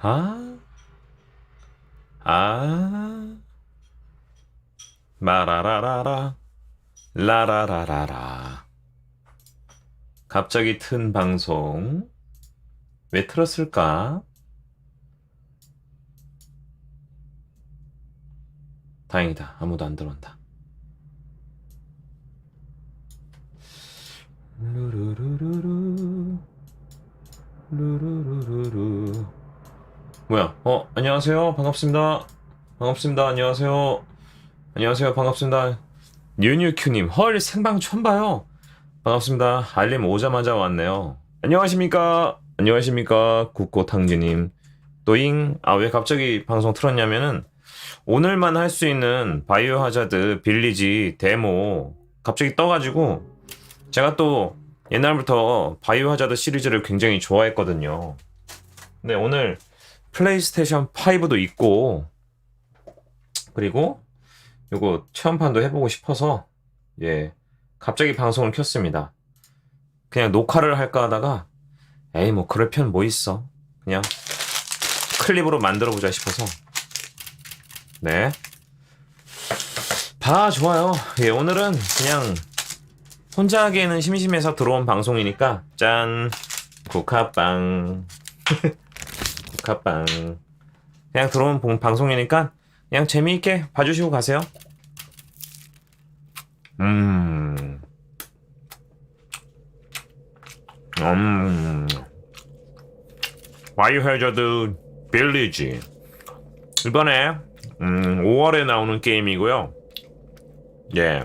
아, 아, 마라라라라, 라라라라라. 갑자기 튼 방송. 왜 틀었을까? 다행이다. 아무도 안 들어온다. 루루루루루. 루루루루루. 뭐야? 어, 안녕하세요. 반갑습니다. 반갑습니다. 안녕하세요. 안녕하세요. 반갑습니다. 뉴뉴큐님, 헐, 생방 처음 봐요. 반갑습니다. 알림 오자마자 왔네요. 안녕하십니까? 안녕하십니까? 국고탕주님. 또잉, 아, 왜 갑자기 방송 틀었냐면은, 오늘만 할 수 있는 바이오 하자드 빌리지 데모 갑자기 떠가지고, 제가 또 옛날부터 바이오 하자드 시리즈를 굉장히 좋아했거든요. 근데 오늘 플레이스테이션 5도 있고, 그리고 요거 체험판도 해보고 싶어서, 예, 갑자기 방송을 켰습니다. 그냥 녹화를 할까 하다가, 에이, 뭐, 그럴 편 뭐 있어. 그냥 클립으로 만들어 보자 싶어서. 네. 다 좋아요. 예, 오늘은 그냥 혼자 하기에는 심심해서 들어온 방송이니까, 짠. 국화빵. 국화빵. 그냥 들어온 봉- 방송이니까, 그냥 재미있게 봐주시고 가세요. 음. 음. 바이오 해저드 빌리지. 이번에, 음, 5월에 나오는 게임이고요. 예.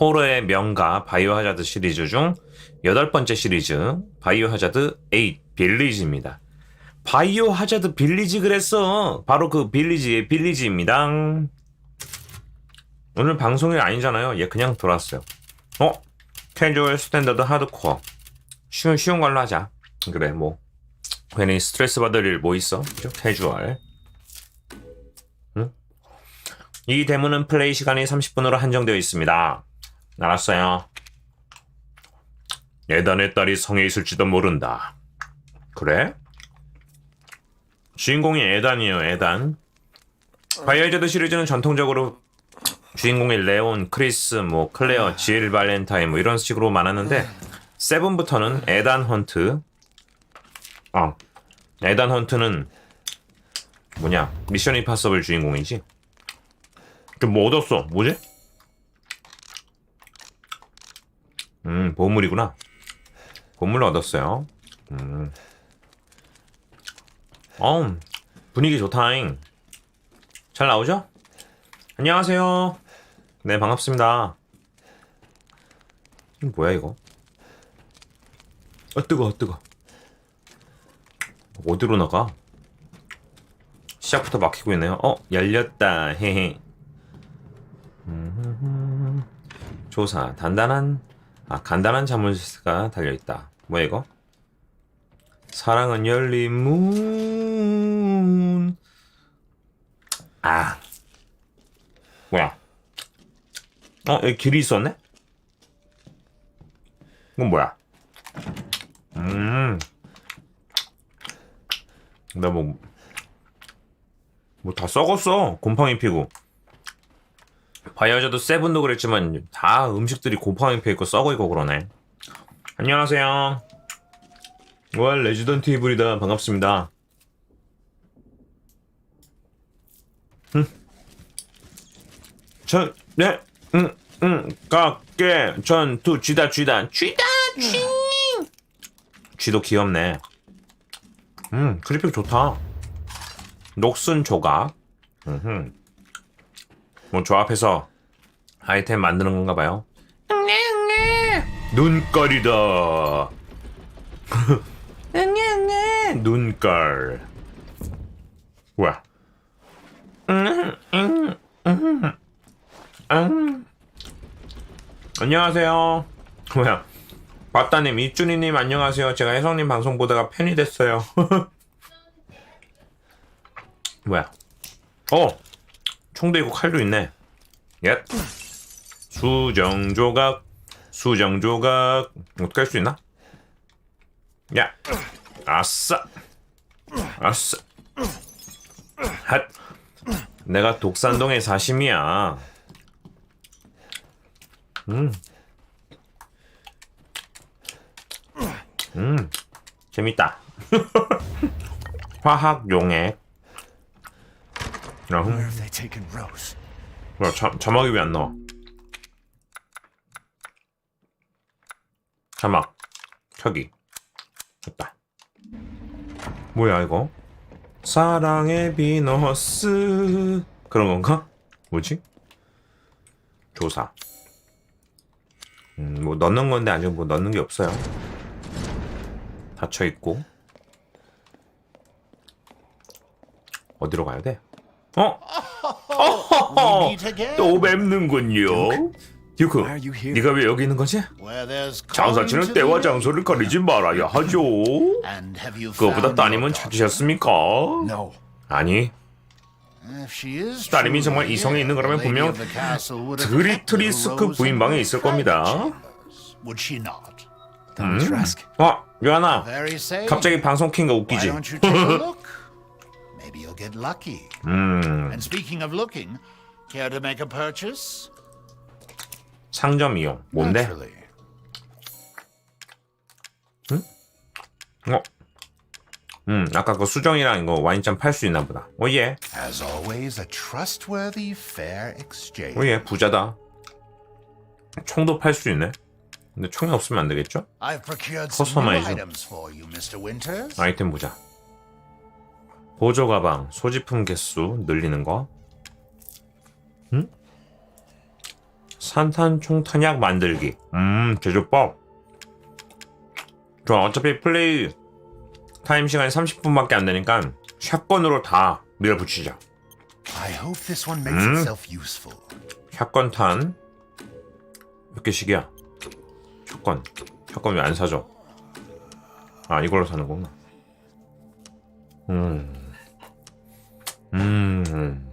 호러의 명가 바이오 하자드 시리즈 중 여덟 번째 시리즈 바이오 하자드 8 빌리지입니다. 바이오 하자드 빌리지 그랬어. 바로 그 빌리지의 빌리지입니다. 오늘 방송이 아니잖아요. 얘 그냥 돌았어요. 어? 캐주얼 스탠더드 하드코어. 쉬운 쉬운 걸로 하자. 그래 뭐 괜히 스트레스 받을 일 뭐 있어? 캐주얼. 응? 이 데모는 플레이 시간이 30분으로 한정되어 있습니다. 알았어요. 예단의 딸이 성에 있을지도 모른다. 그래? 주인공이 에단이에요, 에단. 바이오하자드 시리즈는 전통적으로 주인공이 레온, 크리스, 뭐 클레어, 질 발렌타인 뭐 이런 식으로 많았는데 세븐부터는 에단 헌트. 아, 에단 헌트는 뭐냐? 미션 임파서블 주인공이지. 그뭐 얻었어? 뭐지? 음, 보물이구나. 보물 얻었어요. 음. 어, 분위기 좋다잉. 잘 나오죠? 안녕하세요. 네, 반갑습니다. 뭐야, 이거? 아, 뜨거, 뜨거. 어디로 나가? 시작부터 막히고 있네요. 어, 열렸다. 헤헤. 조사, 단단한, 아, 간단한 자물쇠가 달려있다. 뭐야, 이거? 사랑은 열린 문. 아. 뭐야? 어, 여기 길이 있었네? 이건 뭐야? 음. 나 뭐, 뭐 다 썩었어. 곰팡이 피고. 바이오저도 세븐도 그랬지만 다 음식들이 곰팡이 피고 썩어 있고 그러네. 안녕하세요. 월 레지던트 이블이다. 반갑습니다. 전, 네, 응, 응, 깎게, 전투, 쥐다, 쥐다, 쥐다, 쥐. 쥐도 귀엽네. 음, 그래픽 좋다. 녹슨 조각. 음흠. 뭐 조합해서 아이템 만드는 건가 봐요. 눈깔이다. 눈깔. 뭐야? 안녕하세요. 뭐야? 박다님, 이준희님 안녕하세요. 제가 혜성님 방송 보다가 팬이 됐어요. 뭐야? 어, 총도 있고 칼도 있네. 예. 수정 조각, 수정 조각. 어떻게 할 수 있나? 야, 아싸. 아싸. 핫. 내가 독산동의 사심이야. 음. 음. 재밌다. 화학 용액. 음. 뭐야, 자, 자막이 왜 안 나와? 자막. 켜기. 됐다. 뭐야, 이거? 사랑의 비너스. 그런 건가? 뭐지? 조사. 음, 뭐 넣는 건데 아직 뭐 넣는 게 없어요. 닫혀 있고. 어디로 가야 돼? 어? 또 뵙는군요. 듀크, Why are you here? 네가 왜 여기 있는 거지? Where there's 장사치는 때와 장소를 가리지 말아야 하죠. And have you 그거보다 found 따님은 찾으셨습니까? No. 아니, daughter? If she is 따님이 정말 이성에 있는 거라면 분명 드리트리스크 the rose 부인 in 방에 her 있을 겁니다. Trask? 어, 요하나. 갑자기 방송 킨거 웃기지? don't 상점 이용. 뭔데? Naturally. 어, 음, 아까 그 수정이랑 이거 와인잔 팔 수 있나 보다. 오예, trustworthy, fair exchange. 오예, 부자다. 총도 팔 수 있네. 근데 총이 없으면 안 되겠죠? Winters. 아이템 보자. 보조 가방, 소지품 개수 늘리는 거. 산탄총 탄약 만들기. 음, 제조법. 좋아, 어차피 플레이 타임 시간이 30분밖에 안 되니까 샷건으로 다 밀어붙이자. I hope this one makes itself useful. 샷건 탄. 몇 개씩이야? 샷건. 샷건 왜 안 사죠? 아, 이걸로 사는 거구나. 음. 음.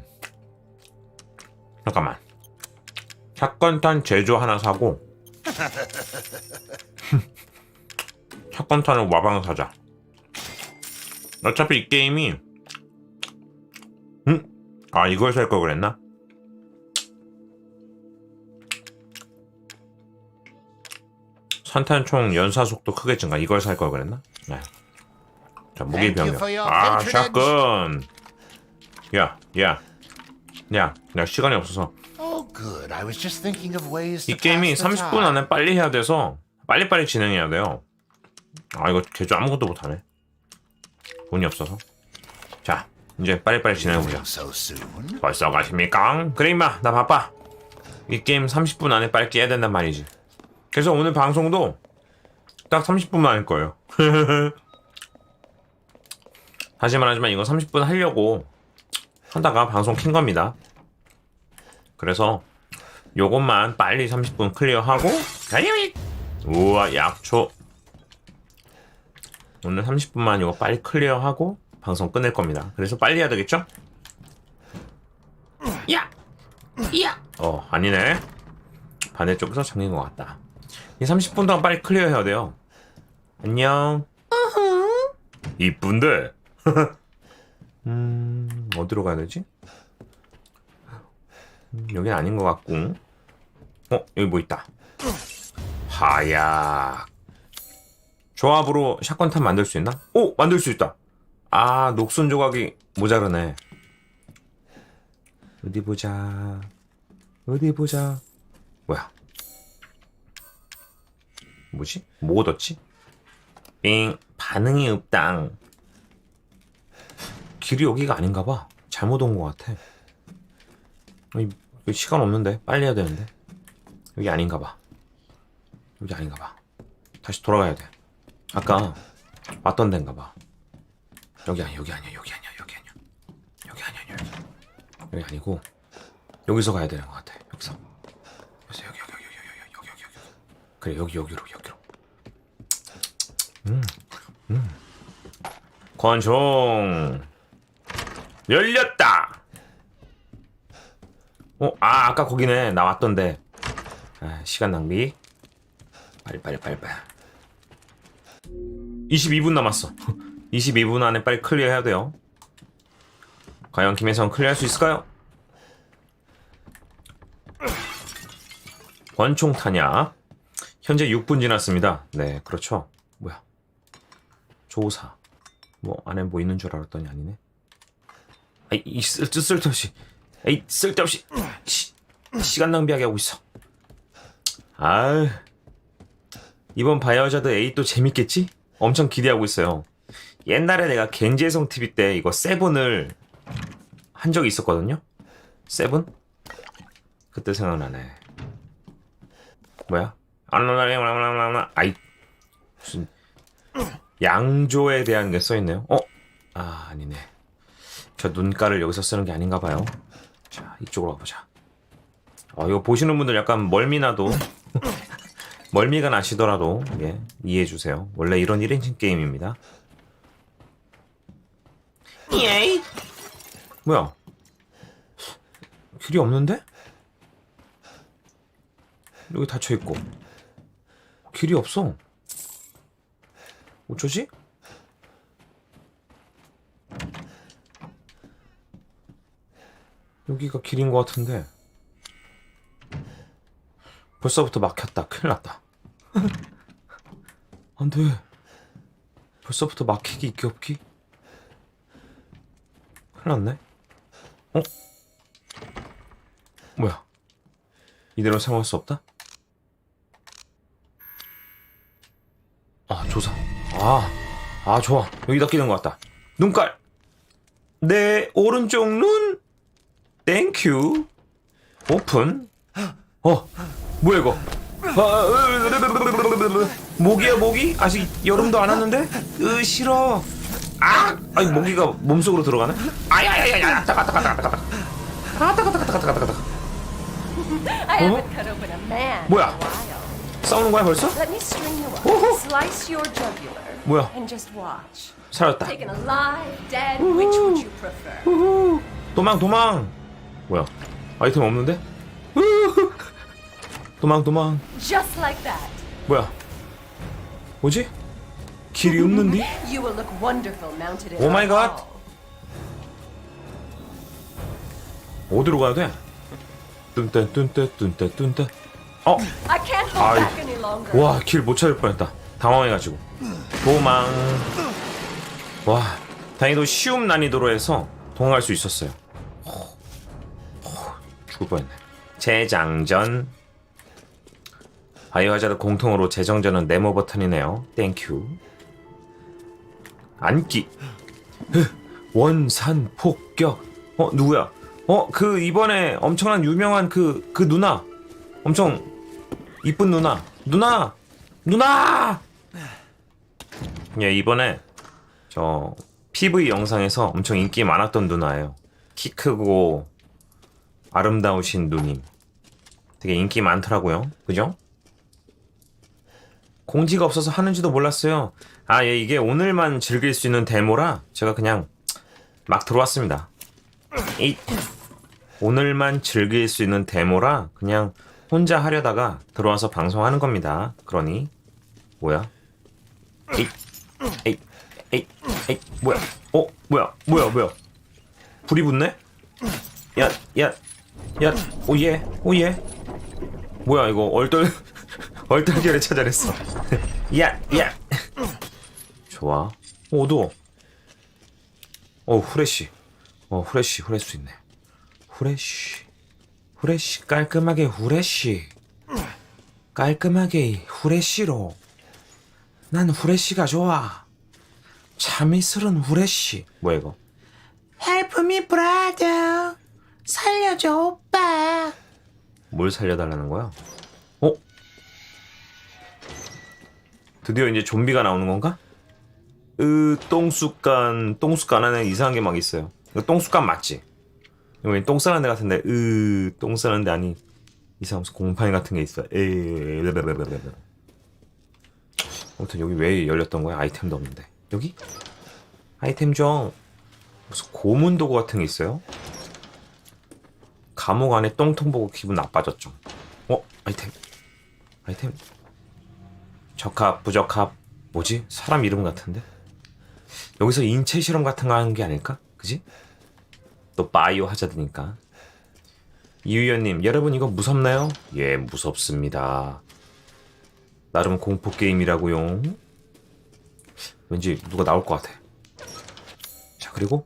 잠깐만. 샷건 탄 제조 하나 사고. 샷건 탄은 와방 사자. 어차피 이 게임이 음? 아 이걸 살 걸 그랬나? 산탄총 연사 속도 크게 증가 이걸 살 걸 그랬나? 네. 자 무기 병력. 아. 샷건. 야, 야, 야, 나 시간이 없어서 Oh, 이 게임이 pass the 30분 time. 안에 빨리 해야 돼서 빨리빨리 진행해야 돼요. 아 이거 개조 아무것도 못하네. 운이 없어서. 자 이제 빨리빨리 진행해보자. 벌써 가십니까? 그래 임마 나 바빠 이 게임 30분 안에 빨리 깨야 된단 말이지 그래서 오늘 방송도 딱 30분만 할 거예요 다시 말하지만 이거 30분 하려고 하다가 방송 킨 겁니다 그래서 요것만 빨리 30분 클리어하고 우와 약초 오늘 30분만 이거 빨리 클리어하고 방송 끝낼 겁니다 그래서 빨리 해야 되겠죠? 야! 야! 어, 아니네. 반대 쪽에서 잠긴 것 같다. 이 30분 동안 빨리 클리어 해야 돼요. 안녕. 이쁜데? 음, 어디로 가야 되지? 음, 여긴 아닌 것 같고. 어, 여기 뭐 있다. 하약. 조합으로 샷건탄 만들 수 있나? 오! 만들 수 있다! 아, 녹슨 조각이 모자르네. 어디 보자. 어디 보자. 뭐야? 뭐지? 뭐 얻었지? 빙 반응이 없당. 길이 여기가 아닌가 봐. 잘못 온 것 같아. 여기 그 시간 없는데. 빨리 해야 되는데. 여기 아닌가 봐. 여기 아닌가 봐. 다시 돌아가야 돼. 아까 왔던 데인가 봐. 여기 아니야 여기 아니야 여기 아니야 여기 아니야. 여기 아니야 여기, 여기 아니고 여기서 가야 되는 것 같아 여기서 여기 여기 여기 여기 여기 여기 여기 여기. 그래 여기 여기로 여기로. 음 음. 권총 열렸다! 어, 아 아까 거기네 나 왔던데. 아, 시간 낭비. 빨리 빨리 빨리 빨리. 22분 남았어. 22분 안에 빨리 클리어해야 돼요. 과연 김혜성 클리어할 수 있을까요? 권총 탄약. 현재 6분 지났습니다. 네, 그렇죠. 뭐야? 조사. 뭐 안에 뭐 있는 줄 알았더니 아니네. 아이, 쓸데없이. 에이, 쓸데없이. 시, 시간 낭비하게 하고 있어. 아 이번 바이오자드 8도 재밌겠지? 엄청 기대하고 있어요. 옛날에 내가 겐지해성 TV 때 이거 세븐을 한 적이 있었거든요. 세븐? 그때 생각나네. 뭐야? 아이 무슨 양조에 대한 게 써있네요. 어? 아 아니네. 저 눈가를 여기서 쓰는 게 아닌가 봐요. 자 이쪽으로 가보자. 어, 이거 보시는 분들 약간 멀미나도 멀미가 나시더라도 예, 이해해 주세요. 원래 이런 1인칭 게임입니다. 예이 뭐야? 길이 없는데? 여기 닫혀 있고 길이 없어. 어쩌지? 여기가 길인 것 같은데. 벌써부터 막혔다. 큰일 났다. 안 돼. 벌써부터 막히기 있기 없기? 큰일 났네. 어? 뭐야? 이대로 사용할 수 없다? 아, 조사. 아, 아, 좋아. 여기다 끼는 것 같다. 눈깔! 내 오른쪽 눈! 땡큐. 오픈. 어, 뭐야 이거? 아, 모기야 모기? 아직 여름도 안 왔는데? 으 싫어. 아, 아니 모기가 몸속으로 들어가네? 아야야야야, 따가 따가 따가 따가. 아 따가 따가 따가 따가 따가. I haven't cut open a man 뭐야? 싸우는 거야 벌써? Jugular, 뭐야? 살았다. 도망 도망. 뭐야? 아이템 없는데? 도망 도망. Just like that. 뭐야? 뭐지? 길이 없는데? You will look wonderful mounted in Oh my God. hall. 어디로 가야 돼? 뚠떼 뚠떼 뚠떼 뚠떼. 어? I can't hold 아이. back any longer. 와, 길 못 찾을 뻔했다. 당황해 가지고. 도망. 와, 다행히도 쉬움 난이도로 해서 통과할 수 있었어요. 호, 호, 죽을 뻔했네. 재장전. 바이오하자드 공통으로 재정전은 네모 버튼이네요. 땡큐. 안기. 흐, 원산 폭격. 어, 누구야? 어, 그 이번에 엄청난 유명한 그, 그 누나. 엄청 이쁜 누나. 누나! 누나! 예, 이번에 저 PV 영상에서 엄청 인기 많았던 누나예요. 키 크고 아름다우신 누님. 되게 인기 많더라고요. 그죠? 공지가 없어서 하는지도 몰랐어요. 아, 예, 이게 오늘만 즐길 수 있는 데모라 제가 그냥 막 들어왔습니다. 이 오늘만 즐길 수 있는 데모라 그냥 혼자 하려다가 들어와서 방송하는 겁니다. 그러니 뭐야? 에이, 에이, 에이, 에이, 뭐야? 어, 뭐야? 뭐야? 뭐야? 불이 붙네? 야, 야, 야, 오예, 오예. 뭐야 이거 얼떨 얼떨결에 찾아냈어. 야, 야. 좋아. 오, 어두워. 어, 후레쉬. 어, 후레쉬, 후레쉬 있네. 후레쉬. 후레쉬 깔끔하게 후레쉬. 깔끔하게 후레쉬로. 난 후레쉬가 좋아. 참이슬은 후레쉬. 뭐야 이거? Help me, brother. 살려줘, 오빠. 뭘 살려달라는 거야? 어? 드디어 이제 좀비가 나오는 건가? 으, 똥쑥간, 똥쑥간 안에 이상한 게 막 있어요. 이거 똥쑥간 맞지? 이거 똥 싸는 데 같은데, 으, 똥 싸는 데 아니, 이상한 무슨 공판이 같은 게 있어. 에이, 아무튼 여기 왜 열렸던 거야? 아이템도 없는데. 여기? 아이템 좀, 무슨 고문 도구 같은 게 있어요? 감옥 안에 똥통 보고 기분 나빠졌죠. 어? 아이템. 아이템. 적합, 부적합. 뭐지? 사람 이름 같은데? 여기서 인체 실험 같은 거 하는 게 아닐까? 그지? 또 바이오 하자드니까. 이유연님, 여러분 이거 무섭나요? 예, 무섭습니다. 나름 공포 게임이라고요. 왠지 누가 나올 것 같아. 자, 그리고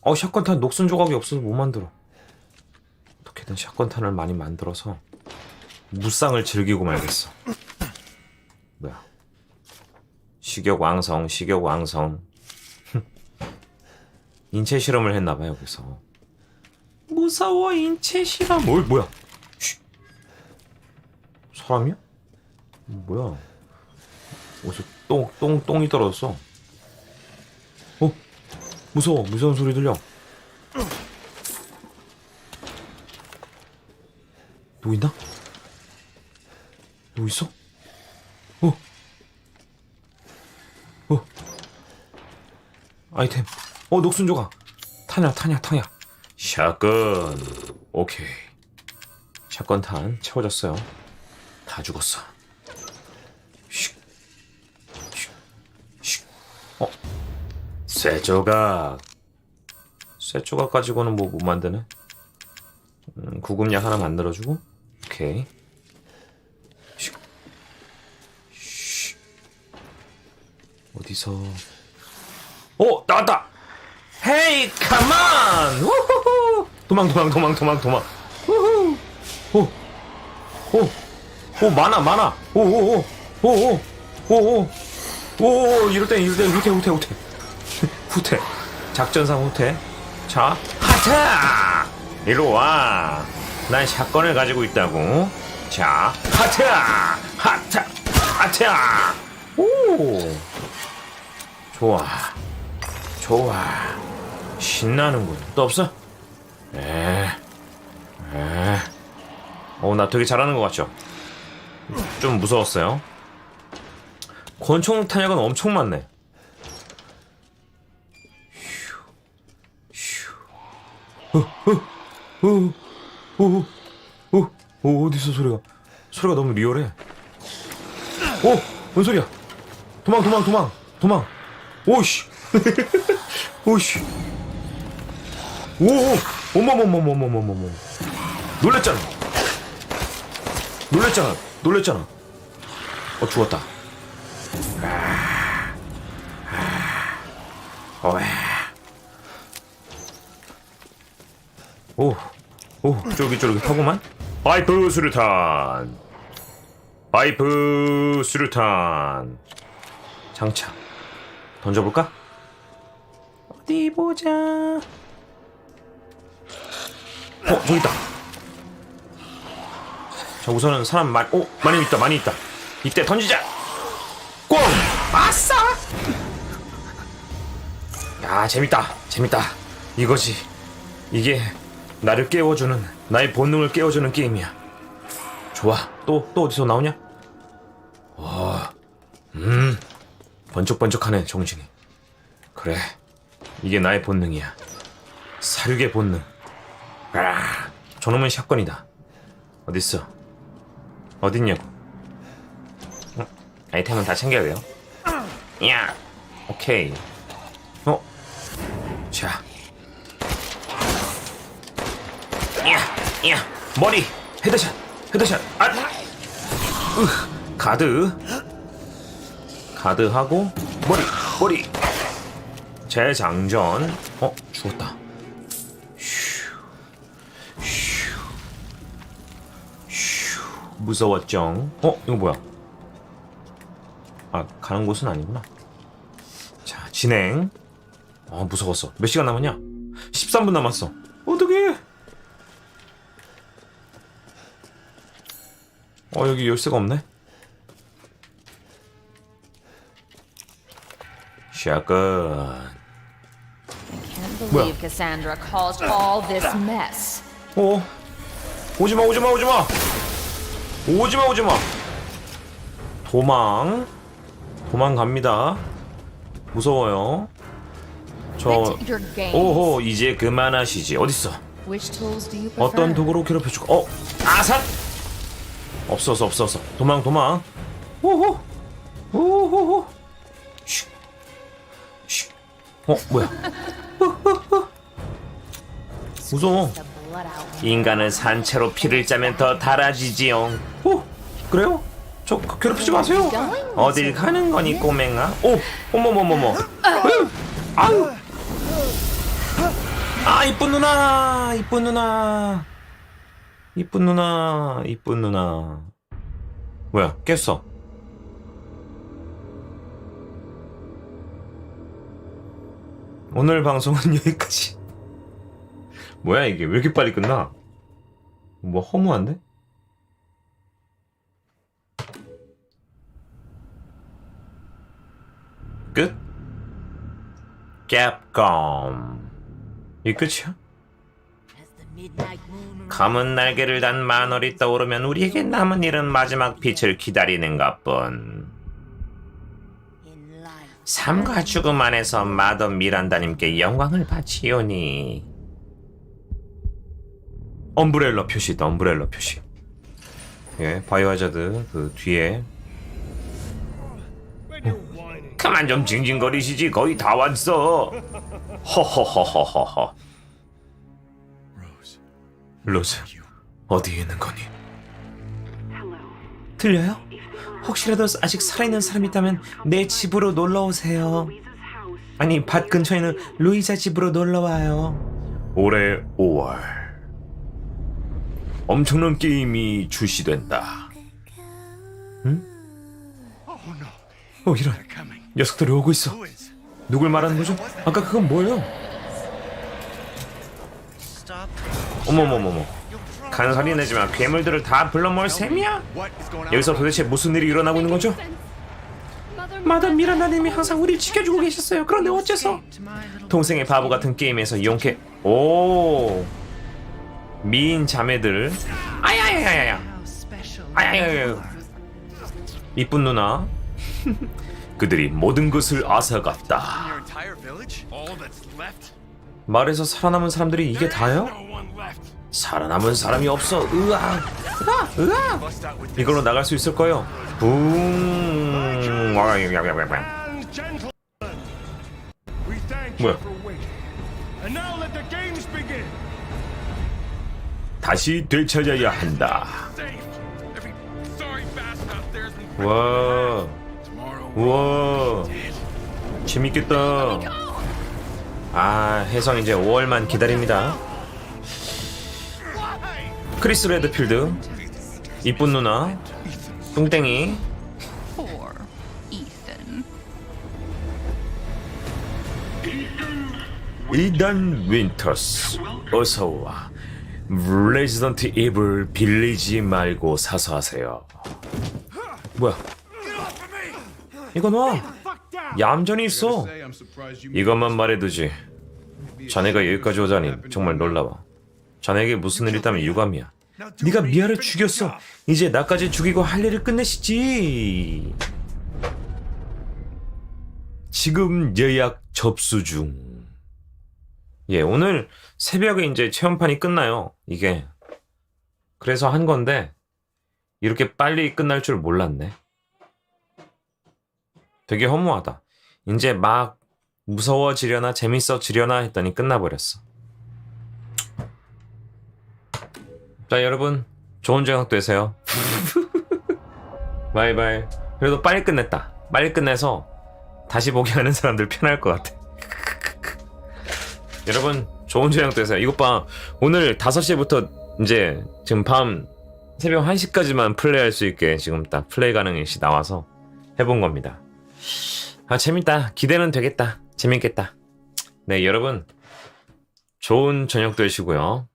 어 샷건탄 녹슨 조각이 없어서 못 만들어. 어떻게든 샷건탄을 많이 만들어서 무쌍을 즐기고 말겠어. 뭐야? 식욕 왕성, 식욕 왕성. 인체 실험을 했나봐 여기서. 무서워 인체 실험. 뭘 뭐야? 쉿. 사람이야? 뭐야? 어디서 똥, 똥, 똥이 떨어졌어. 어? 무서워. 무서운 소리 들려. 누구 있나? 누구 있어? 어? 어? 아이템. 어, 녹슨 조각. 타냐, 타냐, 타냐. 샷건. 오케이. 샷건 탄 채워졌어요. 다 죽었어. 슉. 슉. 슉. 어? 쇠 조각. 쇠 조각 가지고는 뭐 못 만드네. 음, 구급약 하나 만들어주고. 오케이. 슉. 슉. 어디서? 오 나왔다. 헤이 컴온. 우후후. 도망 도망 도망 도망 도망. 우후. 오. 오. 오 많아 많아. 오오오. 오오. 오오. 오 이럴 때 이럴 때 후퇴 후퇴 후퇴. 후퇴. 작전상 후퇴. 자 하타. 이리 와. 난 샷건을 가지고 있다고. 자 하타. 하타. 하타. 오. 좋아. 좋아. 신나는군. 또 없어? 에. 에. 어, 나 되게 잘하는 것 같죠? 좀 무서웠어요. 권총 탄약은 엄청 많네. 휴. 휴. 어, 어, 어, 어, 어, 어, 어디서 소리가? 소리가 너무 리얼해. 오, 뭔 소리야? 도망, 도망, 도망, 도망. 오씨. 오씨. 오, 오, 어머머머머머머머머. 놀랬잖아. 놀랬잖아. 놀랬잖아. 어, 죽었다. 아, 아, 어에. 오, 오, 쫄깃쫄깃하구만. 파이프 수류탄. 파이프 수류탄. 장착. 던져볼까? 어디 보자. 어, 저기 있다. 자, 우선은 사람 많, 오, 많이 있다, 많이 있다. 이때 던지자. 꽝! 아싸! 야, 재밌다, 재밌다. 이거지. 이게 나를 깨워주는, 나의 본능을 깨워주는 게임이야. 좋아. 또, 또 어디서 나오냐? 와, 음. 번쩍번쩍하네 정신이 그래 이게 나의 본능이야 사륙의 본능 아, 저놈은 샷건이다 어딨어 어딨냐고 어? 아이템은 다 챙겨야 돼요 야 오케이 어? 자 야, 야, 머리, 헤드샷, 헤드샷, 아, 으, 가드, 가드 하고 머리 머리. 재장전. 어 죽었다. 휴, 휴, 휴. 무서웠죠 어 이거 뭐야? 아 가는 곳은 아니구나. 자 진행. 어 무서웠어. 몇 시간 남았냐? 13분 남았어. 어떡해 어 여기 열쇠가 없네 샷건 Can't believe Cassandra caused all this mess. 어 오지마 오지마 오지마 오지마 오지마 도망 도망갑니다 무서워요 저. 오호 이제 그만하시지 어딨어? 어떤 도구로 괴롭혀줄까 어 아산 없어서 없어서 도망 도망 오호 오호호 슉슉 어 뭐야? 무서워. 인간은 산채로 피를 짜면 더 달아지지요. 오 그래요? 저 괴롭히지 마세요. 어딜 가는 거니 꼬맹아? 오 어머머머머. 아유. 아 이쁜 누나 이쁜 누나 이쁜 누나 이쁜 누나. 뭐야 깼어. 오늘 방송은 여기까지. 뭐야 이게 왜 이렇게 빨리 끝나? 뭐 허무한데? 끝? 캡콤 이 끝이야? 검은 날개를 단 만월이 떠오르면 우리에게 남은 일은 마지막 빛을 기다리는 것뿐. 삶과 죽음 안에서 마더 미란다님께 영광을 바치오니. 엄브렐러 표시다, 엄브렐러 표시. 예, 바이오하자드 그 뒤에. 어, 그만 좀 징징거리시지, 거의 다 왔어. 허허허허허허. 로즈, 어디에 있는 거니? 들려요? 혹시라도 아직 살아있는 사람이 있다면 내 집으로 놀러 오세요. 아니 밭 근처에는 루이자 집으로 놀러 와요. 올해 5월 엄청난 게임이 출시된다. 응? 어 이런. 녀석들이 오고 있어. 누굴 말하는 거죠? 아까 그건 뭐예요? 어머머머머. 간소리 내지마 괴물들을 다 불러 모을 셈이야? 여기서 도대체 무슨 일이 일어나고 있는 거죠? 마다 미란다님이 항상 우리 지켜주고 계셨어요. 그런데 어째서? 동생의 바보 같은 게임에서 용케 오. 미인 자매들. 아야야야야 아야야야 이쁜 누나. 그들이 모든 것을 앗아갔다. 말에서 살아남은 사람들이 이게 다요? 살아남은 사람이 없어. 으악. 으악. 으악. 이걸로 나갈 수 있을 거요. 붕. 뭐야? 다시 되찾아야 한다. 와. 우와. 재밌겠다. 아, 해성 이제 5월만 기다립니다. 크리스 레드필드. 이쁜 누나. 뚱땡이. 이단 윈터스. 어서와. 레지던트 이블 빌리지 말고 사서 하세요. 뭐야? 이거 놔. 얌전히 있어. 이것만 말해두지. 자네가 여기까지 오다니 정말 놀라워. 자네에게 무슨 일 있다면 유감이야. 네가 미아를 죽였어. 이제 나까지 죽이고 할 일을 끝내시지. 지금 예약 접수 중. 예, 오늘 새벽에 이제 체험판이 끝나요. 이게. 그래서 한 건데 이렇게 빨리 끝날 줄 몰랐네. 되게 허무하다. 이제 막 무서워지려나 재밌어지려나 했더니 끝나버렸어. 자, 여러분 좋은 저녁 되세요. 바이바이. 그래도 빨리 끝냈다. 빨리 끝내서 다시 보게 하는 사람들 편할 것 같아. 여러분 좋은 저녁 되세요. 이것 봐. 오늘 5시부터 이제 지금 밤 새벽 1시까지만 플레이할 수 있게 지금 딱 플레이 가능한 시 나와서 해본 겁니다. 아 재밌다. 기대는 되겠다. 재밌겠다. 네 여러분 좋은 저녁 되시고요.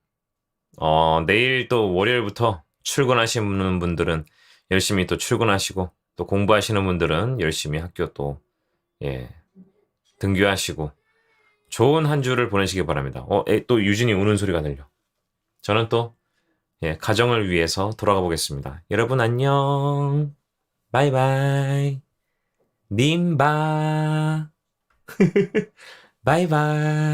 어 내일 또 월요일부터 출근하시는 분들은 열심히 또 출근하시고 또 공부하시는 분들은 열심히 학교 또 예, 등교하시고 좋은 한 주를 보내시기 바랍니다. 어, 에, 또 유진이 우는 소리가 들려. 저는 또 예, 가정을 위해서 돌아가 보겠습니다. 여러분 안녕. 바이바이. 님바. 바이바이.